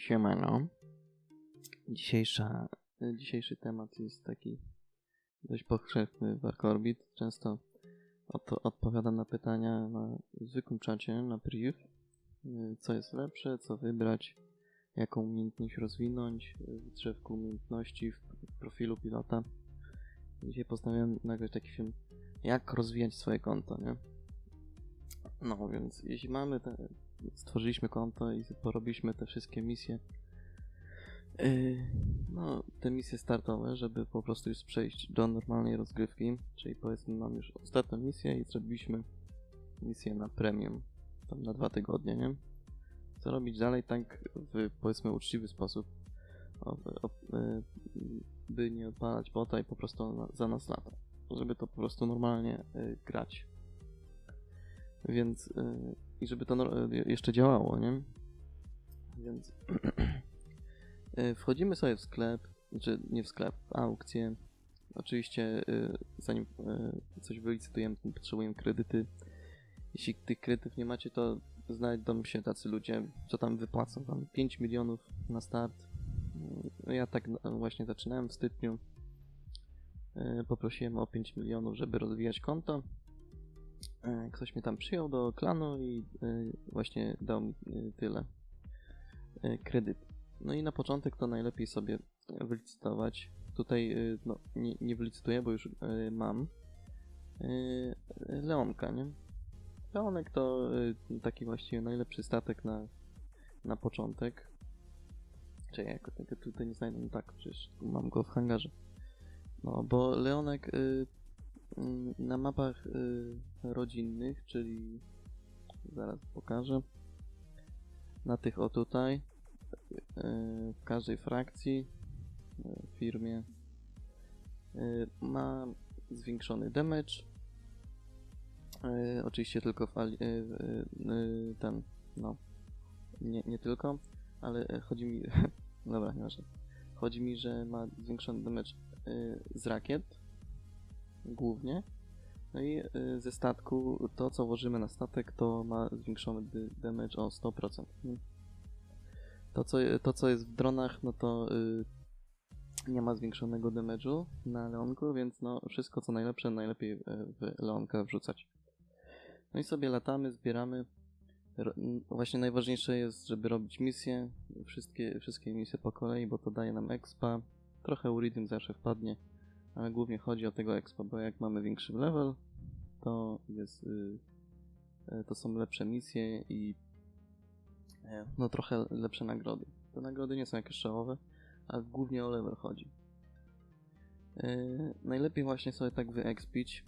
Siemano. Dzisiejsza, dzisiejszy temat jest taki dość powszechny w Arkorbit. Często od, odpowiadam na pytania na zwykłym czacie, na priv. Co jest lepsze, co wybrać, jaką umiejętność rozwinąć w drzewku umiejętności w, profilu pilota. Dzisiaj postanowiłem nagrać taki film, jak rozwijać swoje konto, nie? No więc jeśli mamy te, stworzyliśmy konto i porobiliśmy te wszystkie misje, yy, no te misje startowe, żeby po prostu już przejść do normalnej rozgrywki, czyli powiedzmy mam już ostatnią misję i zrobiliśmy misję na premium, tam na dwa tygodnie, nie? Co robić dalej tak w powiedzmy uczciwy sposób, yy, by nie odpalać bota i po prostu za nas lata, żeby to po prostu normalnie yy, grać. Więc i żeby to jeszcze działało, nie? Więc wchodzimy sobie w sklep, czy nie w sklep, w aukcję. Oczywiście zanim coś wylicytujemy, potrzebujemy kredyty. Jeśli tych kredytów nie macie, to znajdą się tacy ludzie, co tam wypłacą wam 5 milionów na start. No ja tak właśnie zaczynałem w styczniu. Poprosiłem o 5 milionów, żeby rozwijać konto. Ktoś mnie tam przyjął do klanu i właśnie dał mi tyle kredyt. No i na początek to najlepiej sobie wylicytować. Tutaj no, nie, nie wylicytuję, bo już mam Leonka, nie? Leonek to taki właściwie najlepszy statek na, na początek. Czy jak tego tutaj nie znajdę? No tak, przecież mam go w hangarze. No, bo Leonek na mapach rodzinnych, czyli zaraz pokażę. Na tych o tutaj, w każdej frakcji, w firmie ma zwiększony damage. Oczywiście tylko w ten, no, nie, nie tylko, ale chodzi mi, dobra, nieważne. Chodzi mi, że ma zwiększony damage z rakiet, głównie. No i ze statku, to co włożymy na statek, to ma zwiększony damage o 100%. To co, to, co jest w dronach, no to nie ma zwiększonego damage'u na Leonku, więc no wszystko co najlepsze, najlepiej w Leonka wrzucać. No i sobie latamy, zbieramy. Właśnie najważniejsze jest, żeby robić misje, wszystkie, wszystkie misje po kolei, bo to daje nam expa. Trochę Uridium zawsze wpadnie, ale głównie chodzi o tego expa, bo jak mamy większy level, to jest to są lepsze misje i no trochę lepsze nagrody. Te nagrody nie są jakieś szałowe, a głównie o level chodzi. najlepiej właśnie sobie tak wyexpić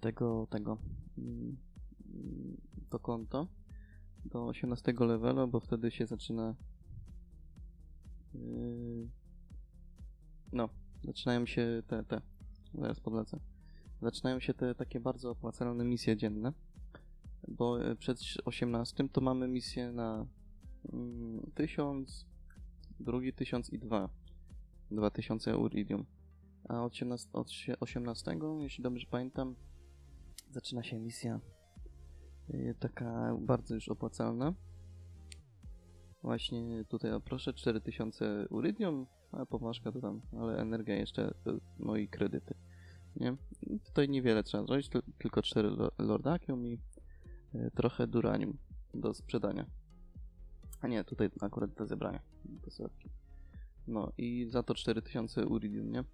tego, tego to konto do 18 levelu, bo wtedy się zaczyna no, zaczynają się te, te, zaraz podlecę, zaczynają się te takie bardzo opłacalne misje dzienne, bo przed 18 to mamy misję na mm, 1000, drugi 1000 i 2, 2000 Uridium, a od 18, od 18, jeśli dobrze pamiętam, zaczyna się misja taka bardzo już opłacalna. Właśnie tutaj, o proszę, 4000 Uridium, a poważka to tam, ale energia jeszcze, moi kredyty, nie? Tutaj niewiele trzeba zrobić, tylko 4 lordakium i trochę duranium do sprzedania. A nie, tutaj akurat do zebrania, do. No i za to 4000 Uridium, nie?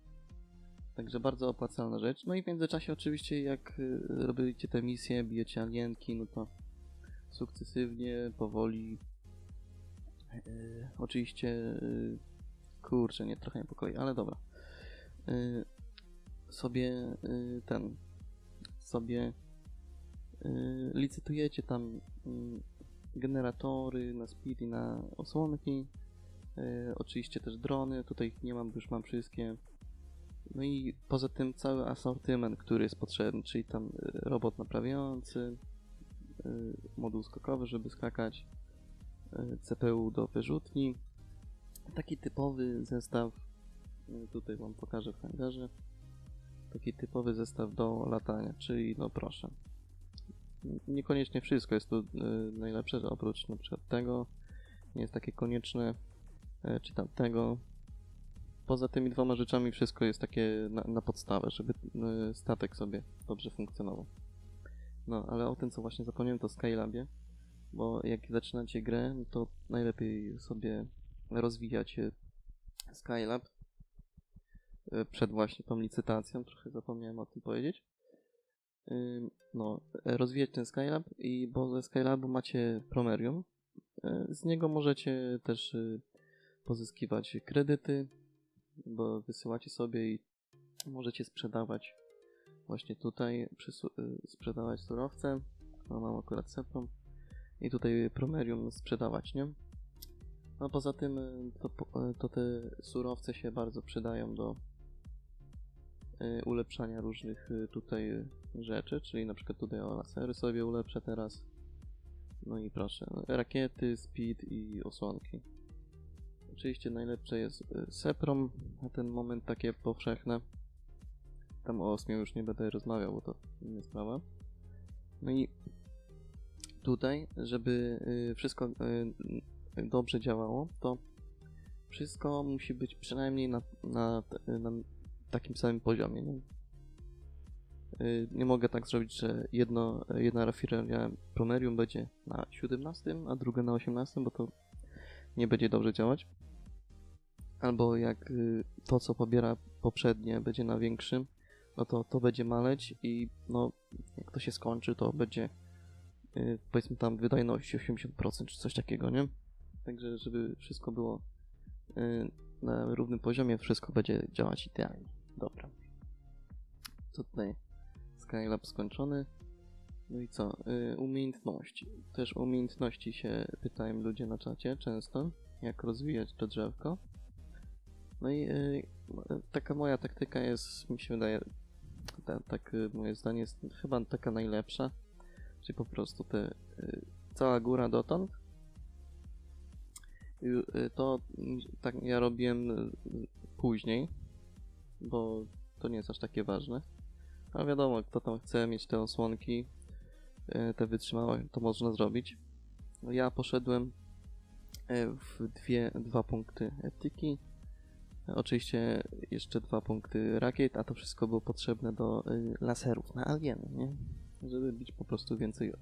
Także bardzo opłacalna rzecz. No i w międzyczasie oczywiście jak robicie te misje, bijecie alienki, no to sukcesywnie, powoli Yy, oczywiście yy, kurczę, nie trochę niepokoi, ale dobra. Yy, sobie ten sobie licytujecie tam generatory na speed i na osłonki. Oczywiście też drony, tutaj nie mam, już mam wszystkie. No i poza tym cały asortyment, który jest potrzebny, czyli tam robot naprawiający, moduł skokowy, żeby skakać, CPU do wyrzutni. Taki typowy zestaw, tutaj Wam pokażę w hangarze, taki typowy zestaw do latania, czyli no proszę. Niekoniecznie wszystko jest tu najlepsze, oprócz na przykład tego. nie jest takie konieczne, e, czy tamtego. Poza tymi dwoma rzeczami wszystko jest takie na, na podstawę, żeby e, statek sobie dobrze funkcjonował. No, ale o tym, co właśnie zapomniałem, to Skylabie, bo jak zaczynacie grę, to najlepiej sobie rozwijać e, Skylab e, przed właśnie tą licytacją, trochę zapomniałem o tym powiedzieć. Ym, No, rozwijać ten Skylab i bo ze Skylabu macie Promerium. Z niego możecie też y, pozyskiwać kredyty, bo wysyłacie sobie i możecie sprzedawać właśnie tutaj, y, sprzedawać surowce. No, mam akurat Seprom. I tutaj Promerium sprzedawać, nie? No poza tym y, to, y, to te surowce się bardzo przydają do y, ulepszania różnych tutaj rzeczy, czyli na przykład tutaj o lasery sobie ulepszę teraz. No i proszę, rakiety, speed i osłonki. Oczywiście najlepsze jest Seprom, na ten moment takie powszechne. Tam o Osmie już nie będę rozmawiał, bo to inna sprawa. No i tutaj, żeby wszystko dobrze działało, to wszystko musi być przynajmniej na, na, na takim samym poziomie. Nie? Y, nie mogę tak zrobić, że jedno, jedna rafineria Promerium będzie na 17, a druga na 18, bo to nie będzie dobrze działać. Albo jak y, to, co pobiera poprzednie, będzie na większym, no to to będzie maleć i no, jak to się skończy, to będzie y, powiedzmy tam wydajność 80% czy coś takiego, nie? Także, żeby wszystko było y, na równym poziomie, wszystko będzie działać idealnie. Dobra. Tutaj? Skylab skończony. No i co? Y, umiejętności. Też umiejętności się pytają ludzie na czacie często, jak rozwijać to drzewko. No i y, taka moja taktyka jest, mi się wydaje, ta, tak moje zdanie jest chyba taka najlepsza. Czyli po prostu te cała góra dotąd. Y, y, to tak ja robiłem y, później, bo to nie jest aż takie ważne. Ale wiadomo, kto tam chce mieć te osłonki, e, te wytrzymałe, to można zrobić. Ja poszedłem w dwie, dwa punkty etyki. Oczywiście jeszcze dwa punkty rakiet, a to wszystko było potrzebne do y, laserów na alieny, nie? Żeby bić po prostu więcej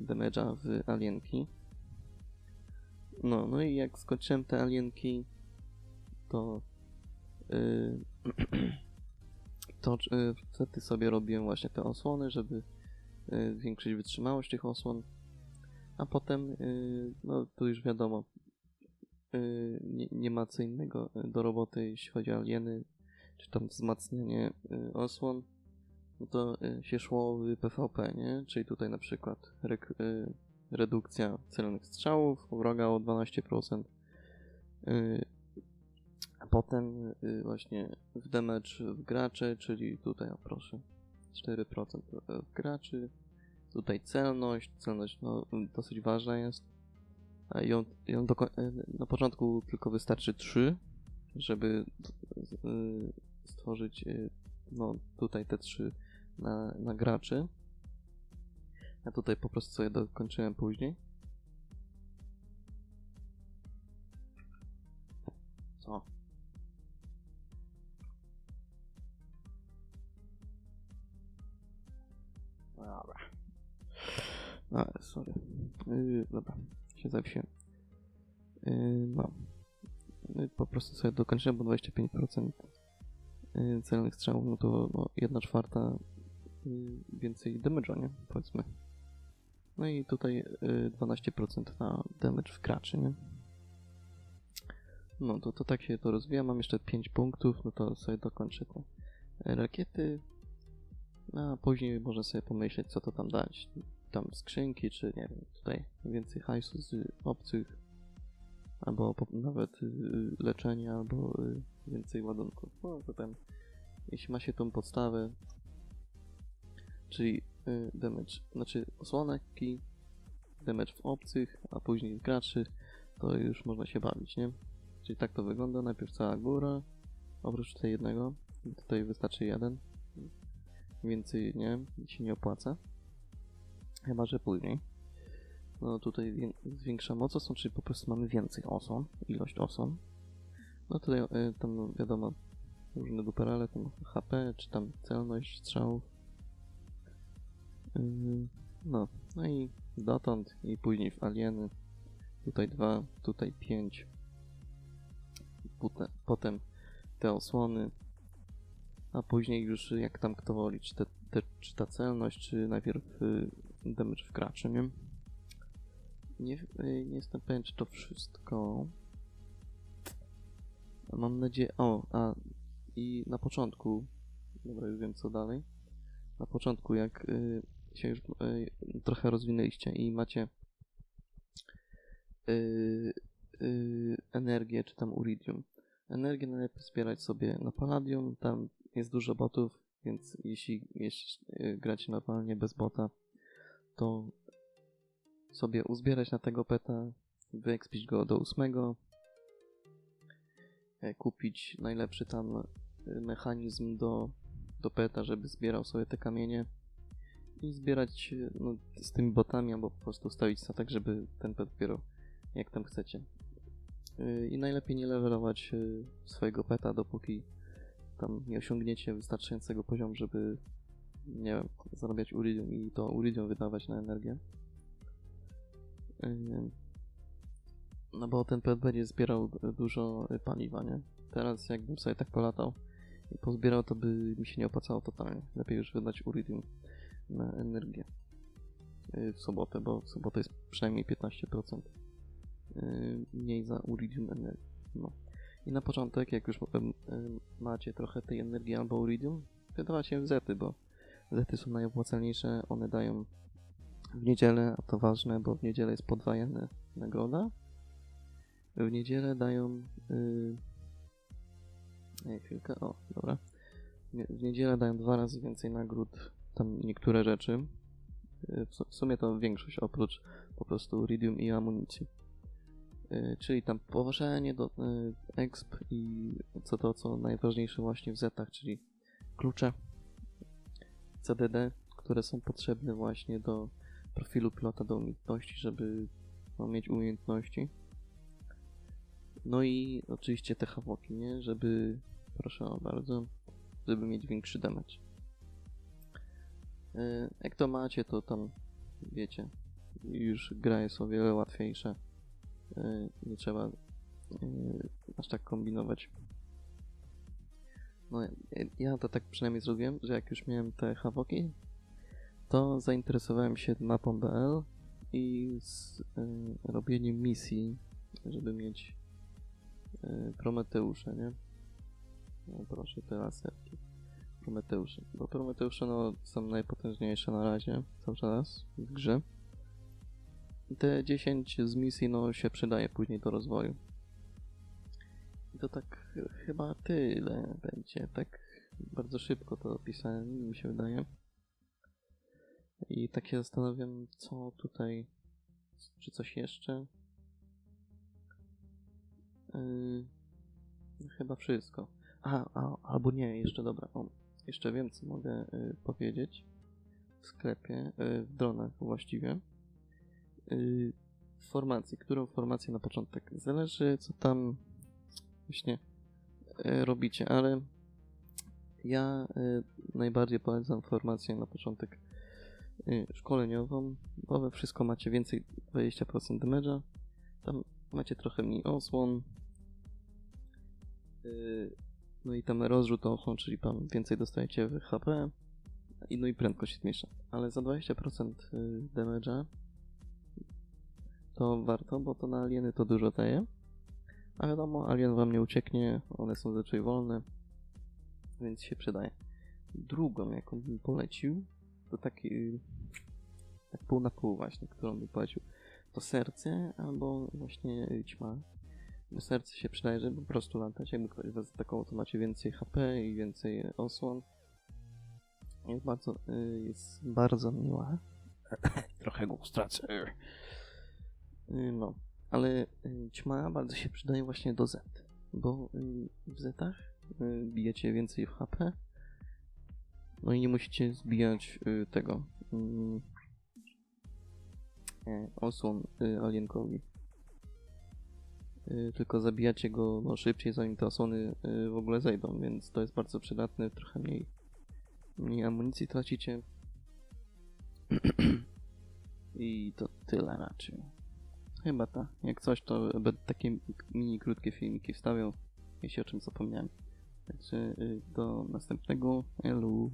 damage'a w alienki. No, no i jak skończyłem te alienki, to y, to wtedy sobie robiłem właśnie te osłony, żeby y, zwiększyć wytrzymałość tych osłon. A potem, y, no tu już wiadomo, nie, nie ma co innego do roboty, jeśli chodzi o alieny, czy tam wzmacnianie osłon. No to się szło w PvP, nie? Czyli tutaj na przykład redukcja celnych strzałów wroga o 12%. Y, potem y, właśnie w damage w graczy, czyli tutaj, o proszę, 4% w graczy. Tutaj celność, celność no, dosyć ważna jest. Ją, ją do, na początku tylko wystarczy 3, żeby y, stworzyć y, no tutaj te 3 na, na graczy. Ja tutaj po prostu sobie dokończyłem później. Co? Dobra. A, sorry. Yy, dobra, się zawsiłem. Yy, no. Yy, po prostu sobie dokończyłem, bo 25% yy, celnych strzałów, no to no, 1 czwarta yy, więcej damage'a, nie? Powiedzmy. No i tutaj yy, 12% na damage w nie? No to, to tak się to rozwija. Mam jeszcze 5 punktów, no to sobie dokończę te rakiety. No, a później można sobie pomyśleć, co to tam dać. Tam skrzynki, czy nie wiem, tutaj więcej hajsu z obcych, albo nawet y, leczenie, albo y, więcej ładunków. No to tam, jeśli ma się tą podstawę, czyli y, damage, znaczy osłonki, damage w obcych, a później w graczy, to już można się bawić, nie? Czyli tak to wygląda, najpierw cała góra, oprócz tutaj jednego, tutaj wystarczy jeden, więcej nie, się nie opłaca. Chyba, że później. no tutaj wię- zwiększa moc osłon, czyli po prostu mamy więcej osłon, ilość osłon. No tutaj y, tam wiadomo, różne duperale, tam HP, czy tam celność strzałów. No, no i dotąd i później w Alieny. Tutaj dwa, tutaj pięć. Potem te osłony. A później już jak tam kto woli, czy, te, te, czy ta celność, czy najpierw y, damage wkraczy, nie? Nie, y, nie jestem pewien, czy to wszystko. Mam nadzieję. O, a i na początku. Dobra, już wiem co dalej. Na początku, jak y, się już y, trochę rozwinęliście i macie y, y, energię, czy tam uridium. Energię najlepiej zbierać sobie na Palladium, tam jest dużo botów, więc jeśli, jeśli gracie normalnie bez bota, to sobie uzbierać na tego peta, wyekspić go do ósmego, e, kupić najlepszy tam mechanizm do, do peta, żeby zbierał sobie te kamienie i zbierać y, no, z tymi botami, albo po prostu stawić statek, żeby ten pet zbierał jak tam chcecie. Y, I najlepiej nie levelować y, swojego peta, dopóki tam nie osiągniecie wystarczającego poziomu, żeby nie wiem, zarabiać uridium i to uridium wydawać na energię. No bo ten pet będzie zbierał dużo paliwa, nie? Teraz jakbym sobie tak polatał i pozbierał, to by mi się nie opłacało totalnie. Lepiej już wydać uridium na energię y, w sobotę, bo w sobotę jest przynajmniej 15% y, mniej za uridium energii. No. I na początek, jak już em, macie trochę tej energii albo uridium, wydawać je w zety, bo zety są najopłacalniejsze, one dają w niedzielę, a to ważne, bo w niedzielę jest podwajana nagroda. W niedzielę dają. Yy... Chwilkę, o, dobra. W niedzielę dają dwa razy więcej nagród, tam niektóre rzeczy. Yy, W su- w sumie to większość, oprócz po prostu iridium i amunicji. Yy, Czyli tam położenie do yy, exp i co to, co najważniejsze właśnie w zetach, czyli klucze CDD, które są potrzebne właśnie do profilu pilota do umiejętności, żeby no, mieć umiejętności. No i oczywiście te hawoki, nie? Żeby, proszę bardzo, żeby mieć większy damage. Yy, Jak to macie, to tam wiecie, już gra jest o wiele łatwiejsza. Yy, Nie trzeba yy, aż tak kombinować. No, ja- to tak przynajmniej zrobiłem, że jak już miałem te hawoki, to zainteresowałem się mapą BL i z robieniem misji, żeby mieć Prometeusze, nie? No proszę, te laserki. Prometeusze. Bo Prometeusze no, są najpotężniejsze na razie, cały czas w grze. Te 10 z misji no, się przydaje później do rozwoju. I to tak ch- chyba tyle będzie. Tak bardzo szybko to opisałem, mi się wydaje. I tak się zastanawiam, co tutaj, czy coś jeszcze. Yy, chyba wszystko. A, a, albo nie, jeszcze dobra. O, jeszcze wiem, co mogę y, powiedzieć. W sklepie, y, w dronach właściwie. Y, formacji, którą formację na początek. Zależy, co tam właśnie y, robicie, ale ja y, najbardziej polecam formację na początek y, szkoleniową, bo we wszystko macie więcej 20% damage'a. Tam macie trochę mniej osłon. No i tam rozrzut osłon, czyli tam więcej dostajecie w HP. I no i prędkość jest mniejsza. Ale za 20% y, damage'a to warto, bo to na alieny to dużo daje. A wiadomo, alien wam nie ucieknie, one są zazwyczaj wolne, więc się przydaje. Drugą, jaką bym polecił, to taki tak pół na pół właśnie, którą bym polecił, to serce albo właśnie ćma. Serce się przydaje, żeby po prostu latać. Jakby ktoś was atakował, to macie więcej HP i więcej osłon. Jest bardzo, y, jest bardzo miła. Trochę głos tracę. Y, No, ale y, ćma bardzo się przydaje właśnie do Z, bo w Zetach bijecie więcej w HP, no i nie musicie zbijać tego. mm, osłon alienkowi. Y, Tylko zabijacie go no, szybciej, zanim te osłony y, w ogóle zejdą, więc to jest bardzo przydatne, trochę mniej, mniej amunicji tracicie. I to tyle raczej. Chyba tak. Jak coś, to będę takie mini krótkie filmiki wstawiał, jeśli o czym zapomniałem. Także y, do następnego. Elu.